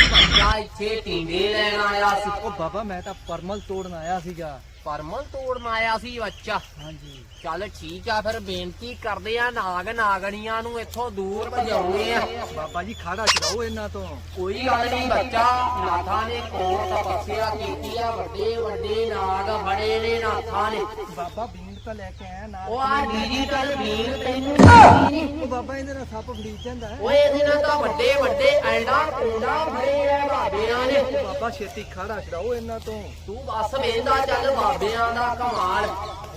ਬੱਚਾ ਇੱਥੇ ਟਿੰਡੇ ਲੈਣ ਆਇਆ ਸੀ। ਉਹ ਬਾਬਾ ਮੈਂ ਤਾਂ ਪਰਮਲ ਤੋੜਨ ਆਇਆ ਸੀਗਾ। ਪਰਮਲ ਤੋੜਨ ਆਇਆ ਸੀ ਬੱਚਾ ਹਾਂਜੀ। ਚੱਲ ਠੀਕ ਆ ਫਿਰ ਬੇਨਤੀ ਕਰਦੇ ਆ ਨਾਗ ਨਾਗਣੀਆਂ ਨੂੰ ਇੱਥੋਂ ਦੂਰ ਭਜਾਉਣੇ ਆ। ਬਾਬਾ ਜੀ ਖਾੜਾ ਚੜਾਓ ਇਹਨਾਂ ਤੋਂ। ਕੋਈ ਗੱਲ ਨਹੀਂ ਬੱਚਾ ਨਾਥਾਂ ਨੇ ਕੋਲ ਤਪੱਸਿਆ ਕੀਤੀ ਆ ਵੱਡੇ ਵੱਡੇ ਨਾਗ ਬੜੇ ਨੇ ਨਾਥਾਂ ਨੇ। ਬਾਬਾ ਬੀਂਡ ਤਾਂ ਲੈ ਕੇ ਆਇਆ ਨਾਲ। ਉਹ ਆ ਡਿਜੀਟਲ ਬੀਨ ਤੈਨੂੰ ਉਹ ਬਾਬਾ ਇਹਦੇ ਨਾਲ ਸੱਪ ਫੜੀਚ ਜਾਂਦਾ ਹੈ। ਓਏ ਇਹਦੇ ਨਾਲ ਤਾਂ ਵੱਡੇ ਵੱਡੇ ਐਂਡਾ ਕੋਂਡਾ ਫੜੇ ਆ ਬਾਬਿਆਂ ਨੇ। ਬਾਬਾ ਛੇਤੀ ਖਾੜਾ ਚੜਾਓ ਇਹਨਾਂ ਤੋਂ। ਤੂੰ ਬਸ ਵੇਂਦਾ ਚੱਲ ਬਾਬਿਆਂ ਦਾ ਕਮਾਲ।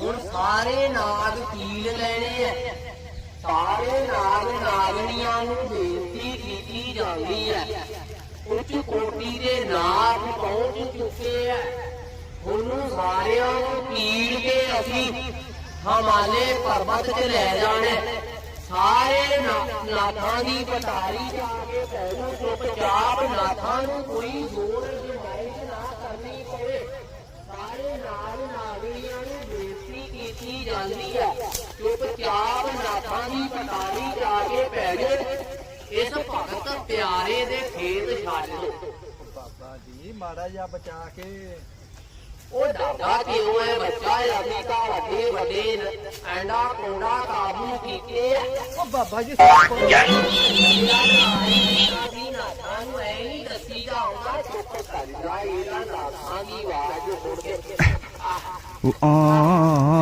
ਹੁਣ ਸਾਰੇ ਨਾਗ ਕੀਲ ਲੈਣੇ ਐ ਸਾਰੇ ਨਾਗ ਨਾਗਣੀਆਂ ਨੂੰ ਬੇਨਤੀ ਕੀਤੀ ਜਾਂਦੀ ਐ ਉੱਚ ਕੋਟੀ ਦੇ ਨਾਗ ਪਹੁੰਚ ਚੁੱਕੇ ਐ ਉਹਨੂੰ ਸਾਰਿਆਂ ਨੂੰ ਕੀਲ ਕੇ ਅਸੀਂ ਹਮਾਲੇ ਪਰਬਤ 'ਚ ਲੈ ਜਾਣਾ ਸਾਰੇ ਨਾਥਾਂ ਦੀ ਪਟਾਰੀ ਜਾ ਕੇ ਪਹਿਲੋਂ ਚੁੱਪਚਾਪ ਨਾਥਾਂ ਨੂੰ ਕੋਈ ਜ਼ੋਰ ਜਮਾਇਸ਼ ਨਾ ਕਰਨੀ ਪਵੇ। ਸਾਰੇ ਨਾਗ ਨਾਗਰੀਆਂ ਨੂੰ ਬੇਨਤੀ ਕੀਤੀ ਜਾਂਦੀ ਹੈ। ਚੁੱਪਚਾਪ ਨਾਥਾਂ ਦੀ ਪਟਾਰੀ ਜਾ ਕੇ ਪੈ ਗਏ ਇਸ ਭਗਤ ਪਿਆਰੇ ਦੇ ਖੇਤ ਛੱਡ ਦੋ ਬਾਬਾ ਜੀ, ਮਾੜਾ ਜਿਹਾ ਬਚਾ ਕੇ ਉਹ ਡਰਦਾ ਕਿਉਂ ਹੈ ਬੱਚਾ ਅਸੀਂ ਤਾਂ ਵੱਡੇ ਵੱਡੇ ਐਂਡਾ ਕੋੜਾ ਕਾਬੂ ਕੀਤੇ ਆ ਉਹ ਬਾਬਾ ਜੀ ਸੱਪ ਅਸੀਂ ਨਾਥਾਂ ਨੂੰ ਐ ਨਹੀਂ ਦੱਸੀ ਜਾਊਗਾ ਚੁੱਪ ਕਰ ਜਾ ਇਹਦਾ ਨਾਥਾਂ ਦੀ ਆਵਾਜ਼ ਸੁਣ ਕੇ ਆ